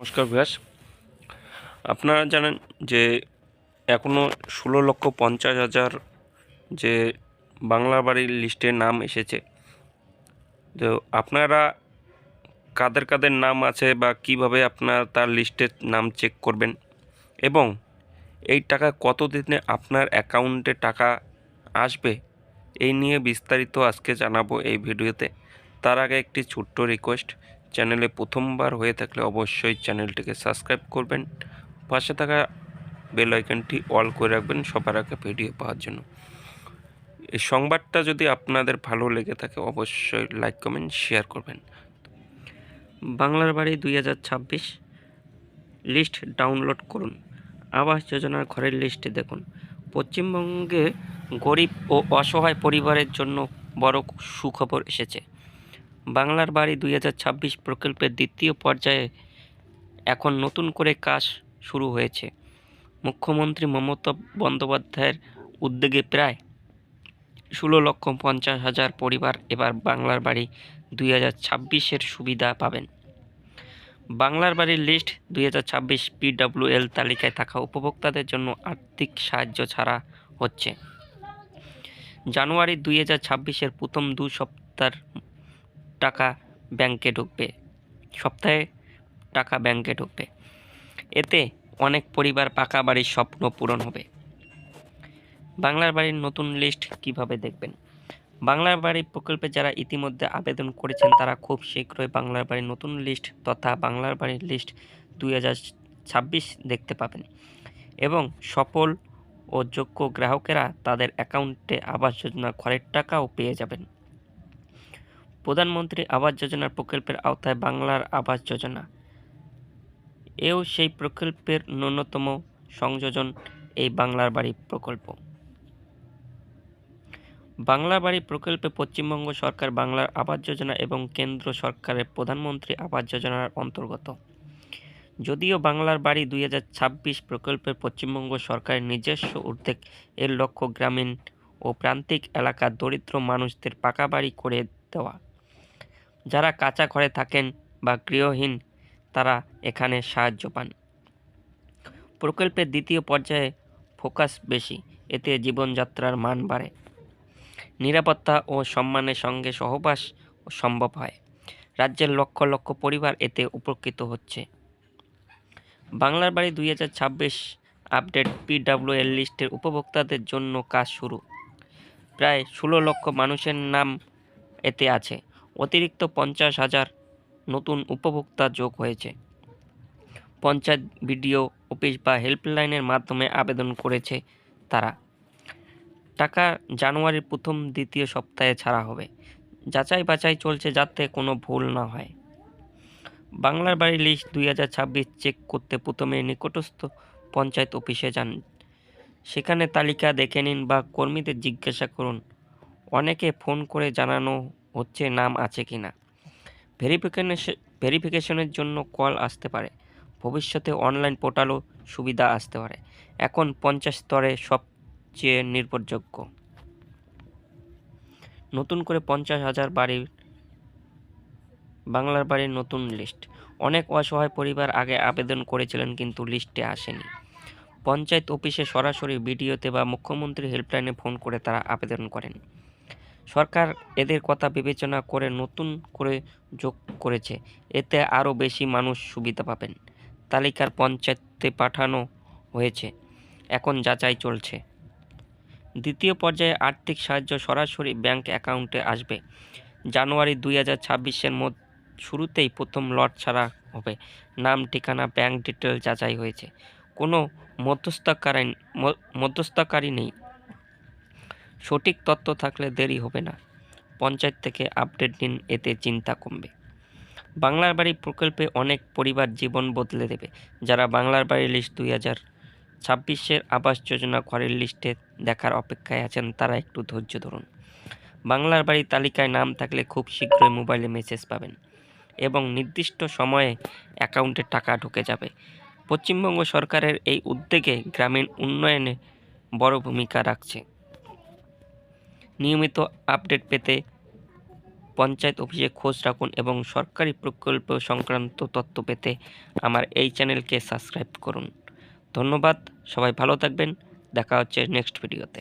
নমস্কার ব্যাস আপনারা জানেন যে এখনও ষোলো লক্ষ পঞ্চাশ হাজার যে বাংলা বাড়ির লিস্টে নাম এসেছে। তো আপনারা কাদের কাদের নাম আছে বা কীভাবে আপনার তার লিস্টের নাম চেক করবেন এবং এই টাকা কত দিনে আপনার অ্যাকাউন্টে টাকা আসবে এই নিয়ে বিস্তারিত আজকে জানাব এই ভিডিওতে। তার আগে একটি ছোট্ট রিকোয়েস্ট চ্যানেলে প্রথমবার হয়ে থাকলে অবশ্যই চ্যানেলটিকে সাবস্ক্রাইব করবেন। পাশে থাকা বেল আইকনটি অল করে রাখবেন সবার আগে ভিডিও পাওয়ার জন্য। এই সংবাদটা যদি আপনাদের ভালো লেগে থাকে অবশ্যই লাইক, কমেন্ট, শেয়ার করবেন। বাংলার বাড়ি দুই হাজার ছাব্বিশ, লিস্ট ডাউনলোড করুন। আবাস যোজনার ঘরের লিস্টে দেখুন। পশ্চিমবঙ্গে গরিব ও অসহায় পরিবারের জন্য বড় সুখবর এসেছে। বাংলার বাড়ি দুই হাজার ছাব্বিশ প্রকল্পের দ্বিতীয় পর্যায়ে এখন নতুন করে কাজ শুরু হয়েছে। মুখ্যমন্ত্রী মমতা বন্দ্যোপাধ্যায়ের উদ্যোগে প্রায় ষোলো লক্ষ পঞ্চাশ হাজার পরিবার এবার বাংলার বাড়ি দুই হাজার ছাব্বিশের সুবিধা পাবেন। বাংলার বাড়ির লিস্ট দুই হাজার ছাব্বিশ পিডাব্লিউএল তালিকায় থাকা উপভোক্তাদের জন্য আর্থিক সাহায্য ছাড়া হচ্ছে। জানুয়ারি দুই হাজার ছাব্বিশের প্রথম দু সপ্তাহ টাকা ব্যাংকে ঢুকবে। সপ্তাহে টাকা ব্যাংকে ঢুকবে। এতে অনেক পরিবার পাকা বাড়ির স্বপ্ন পূরণ হবে। বাংলার বাড়ির নতুন লিস্ট কীভাবে দেখবেন? বাংলার বাড়ি প্রকল্পে যারা ইতিমধ্যে আবেদন করেছেন, তারা খুব শীঘ্রই বাংলার বাড়ির নতুন লিস্ট তথা বাংলার বাড়ির লিস্ট দুই হাজার ছাব্বিশ দেখতে পাবেন। এবং সফল ও যোগ্য গ্রাহকেরা তাদের অ্যাকাউন্টে আবাস যোজনা ঘরের টাকাও পেয়ে যাবেন। প্রধানমন্ত্রী আবাস যোজনার প্রকল্পের আওতায় বাংলার আবাস যোজনা। এও সেই প্রকল্পের ন্যূনতম সংযোজন এই বাংলার বাড়ি প্রকল্প। বাংলা বাড়ি প্রকল্পে পশ্চিমবঙ্গ সরকার বাংলার আবাস যোজনা এবং কেন্দ্র সরকারের প্রধানমন্ত্রী আবাস যোজনার অন্তর্গত। যদিও বাংলার বাড়ি দুই হাজার ছাব্বিশ প্রকল্পের পশ্চিমবঙ্গ সরকারের নিজস্ব উদ্যোগ এর লক্ষ্য গ্রামীণ ও প্রান্তিক এলাকার দরিদ্র মানুষদের পাকা বাড়ি করে দেওয়া। যারা কাঁচা ঘরে থাকেন বা গৃহহীন, তারা এখানে সাহায্য পান। প্রকল্পের দ্বিতীয় পর্যায়ে ফোকাস বেশি, এতে জীবনযাত্রার মান বাড়ে। নিরাপত্তা ও সম্মানের সঙ্গে সহবাস সম্ভব হয়। রাজ্যের লক্ষ লক্ষ পরিবার এতে উপকৃত হচ্ছে। বাংলার বাড়ি দুই হাজার ছাব্বিশ আপডেট পিডাব্লিউএল লিস্টের উপভোক্তাদের জন্য কাজ শুরু। প্রায় ষোলো লক্ষ মানুষের নাম এতে আছে। অতিরিক্ত পঞ্চাশ হাজার নতুন উপভোক্তা যোগ হয়েছে। পঞ্চায়েত বিডিও, অফিস বা হেল্পলাইনের মাধ্যমে আবেদন করেছে তারা। টাকা জানুয়ারির প্রথম দ্বিতীয় সপ্তাহে ছাড়া হবে। যাচাই বাছাই চলছে যাতে কোনো ভুল না হয়। বাংলার বাড়ি লিস্ট দুই হাজার ছাব্বিশ চেক করতে প্রথমে নিকটস্থ পঞ্চায়েত অফিসে যান। সেখানে তালিকা দেখে নিন বা কর্মীদের জিজ্ঞাসা করুন। অনেকে ফোন করে জানানো হচ্ছে নাম আছে কি না। ভেরিফিকেশন ভেরিফিকেশনের জন্য কল আসতে পারে। ভবিষ্যতে অনলাইন পোর্টালও সুবিধা আসতে পারে। এখন পঞ্চাশ স্তরে সবচেয়ে নির্ভরযোগ্য। নতুন করে পঞ্চাশ হাজার বাড়ির বাংলার বাড়ির নতুন লিস্ট। অনেক অসহায় পরিবার আগে আবেদন করেছিলেন কিন্তু লিস্টে আসেনি। পঞ্চায়েত অফিসে সরাসরি ভিডিওতে বা মুখ্যমন্ত্রী হেল্পলাইনে ফোন করে তারা আবেদন করেন। সরকার এদের কথা বিবেচনা করে নতুন করে যোগ করেছে। এতে আরও বেশি মানুষ সুবিধা পাবেন। তালিকার পঞ্চায়েতে পাঠানো হয়েছে। এখন যাচাই চলছে। দ্বিতীয় পর্যায়ে আর্থিক সাহায্য সরাসরি ব্যাংক অ্যাকাউন্টে আসবে। জানুয়ারি দুই হাজার ছাব্বিশের মধ্যে শুরুতেই প্রথম লট ছাড়া হবে। নাম, ঠিকানা, ব্যাংক ডিটেল যাচাই হয়েছে। কোনো মধ্যস্থকারী মধ্যস্থকারী নেই। সঠিক তথ্য থাকলে দেরি হবে না। পঞ্চায়েত থেকে আপডেট নিন এতে চিন্তা কমবে। বাংলার বাড়ি প্রকল্পে অনেক পরিবার জীবন বদলে দেবে। যারা বাংলার বাড়ি লিস্ট দুই হাজার ছাব্বিশের আবাস যোজনা ঘরের লিস্টে দেখার অপেক্ষায় আছেন, তারা একটু ধৈর্য ধরুন। বাংলার বাড়ি তালিকায় নাম থাকলে খুব শীঘ্রই মোবাইলে মেসেজ পাবেন এবং নির্দিষ্ট সময়ে অ্যাকাউন্টে টাকা ঢুকে যাবে। পশ্চিমবঙ্গ সরকারের এই উদ্যোগে গ্রামীণ উন্নয়নে বড় ভূমিকা রাখছে। নিয়মিত আপডেট পেতে পঞ্চায়েত অফিসে খোঁজ রাখুন এবং সরকারি প্রকল্প সংক্রান্ত তথ্য পেতে আমার এই চ্যানেলকে সাবস্ক্রাইব করুন। ধন্যবাদ, সবাই ভালো থাকবেন, দেখা হচ্ছে নেক্সট ভিডিওতে